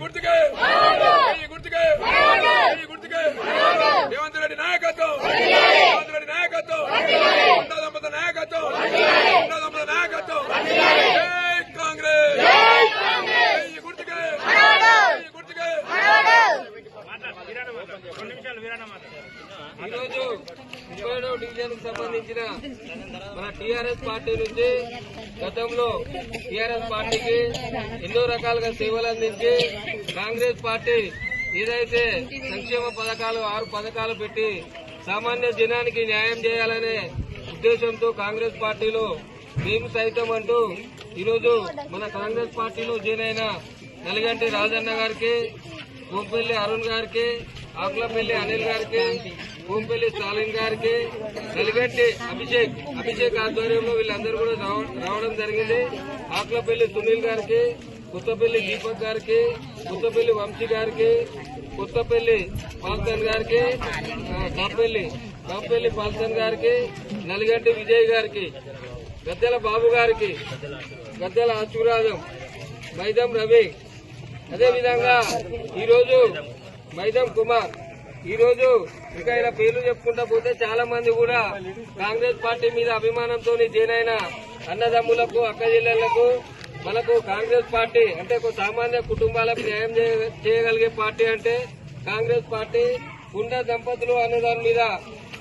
గుర్తుకే ఈరోజు ముప్పై డివిజన్కు సంబంధించిన మన టీఆర్ఎస్ పార్టీ నుంచి గతంలో టీఆర్ఎస్ పార్టీకి ఎన్నో రకాలుగా సేవలు అందించి కాంగ్రెస్ పార్టీ ఏదైతే సంక్షేమ పథకాలు ఆరు పథకాలు పెట్టి సామాన్య జనానికి న్యాయం చేయాలనే ఉద్దేశంతో కాంగ్రెస్ పార్టీలో మేము సైతం అంటూ ఈరోజు మన కాంగ్రెస్ పార్టీలో జైన్ అయిన నలిగంటి రాజన్న గారికి భూపల్లి అరుణ్ గారికి ఆకులపల్లి అనిల్ గారికి భూపల్లి స్టాలిన్ గారికి నలిగంటి అభిషేక్ అభిషేక్ ఆధ్వర్యంలో వీళ్ళందరూ కూడా రావడం జరిగింది. ఆకులపల్లి సునీల్ గారికి కొత్తపల్లి దీపక్ గారికి కొత్తపల్లి వంశీ గారికి కొత్తపల్లి పాల్సన్ గారికి కాపల్లి కాపల్లి పాల్సన్ గారికి నలిగంటి విజయ్ గారికి గద్దెల బాబు గారికి గద్దెల అచ్చురాజం మైదం రవి అదేవిధంగా ఈరోజు మైదం కుమార్ ఈరోజు ఇంకా ఇలా పేర్లు చెప్పుకుంటా పోతే చాలా మంది కూడా కాంగ్రెస్ పార్టీ మీద అభిమానంతో చేరైన అన్నదమ్ములకు అక్క జిల్లలకు మనకు కాంగ్రెస్ పార్టీ అంటే ఒక సామాన్య కుటుంబాలకు న్యాయం చేయ- చేయగలిగే పార్టీ అంటే కాంగ్రెస్ పార్టీ. కుండ దంపతులు అనే దాని మీద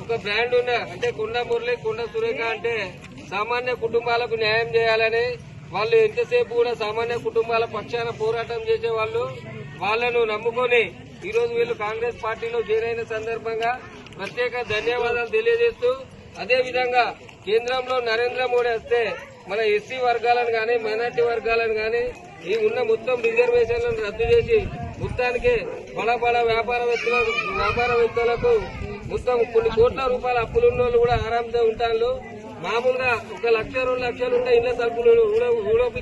ఒక బ్రాండ్ ఉన్న అంటే కుండ మురళి కుండ సురేఖ అంటే సామాన్య కుటుంబాలకు న్యాయం చేయాలని వాళ్ళు ఎంతసేపు కూడా సామాన్య కుటుంబాల పక్షాన పోరాటం చేసే వాళ్ళు వాళ్ళను నమ్ముకొని ఈ రోజు వీళ్ళు కాంగ్రెస్ పార్టీలో చేరైన సందర్భంగా ప్రత్యేక ధన్యవాదాలు తెలియజేస్తూ అదే విధంగా కేంద్రంలో నరేంద్ర మోడీ వస్తే మన ఎస్సీ వర్గాలను గాని మైనార్టీ వర్గాలను గాని ఈ ఉన్న మొత్తం రిజర్వేషన్లను రద్దు చేసి మొత్తానికి బడ బడ వ్యాపారవేత్తలకు వ్యాపారవేత్తలకు మొత్తం కొన్ని కోట్ల రూపాయల అప్పులున్న వాళ్ళు కూడా ఆరాంతో ఉంటారు మామూలుగా ఒక లక్ష రెండు లక్షలు ఉంటే ఇళ్ళ తలుపులు ఊడో- ఊడోపి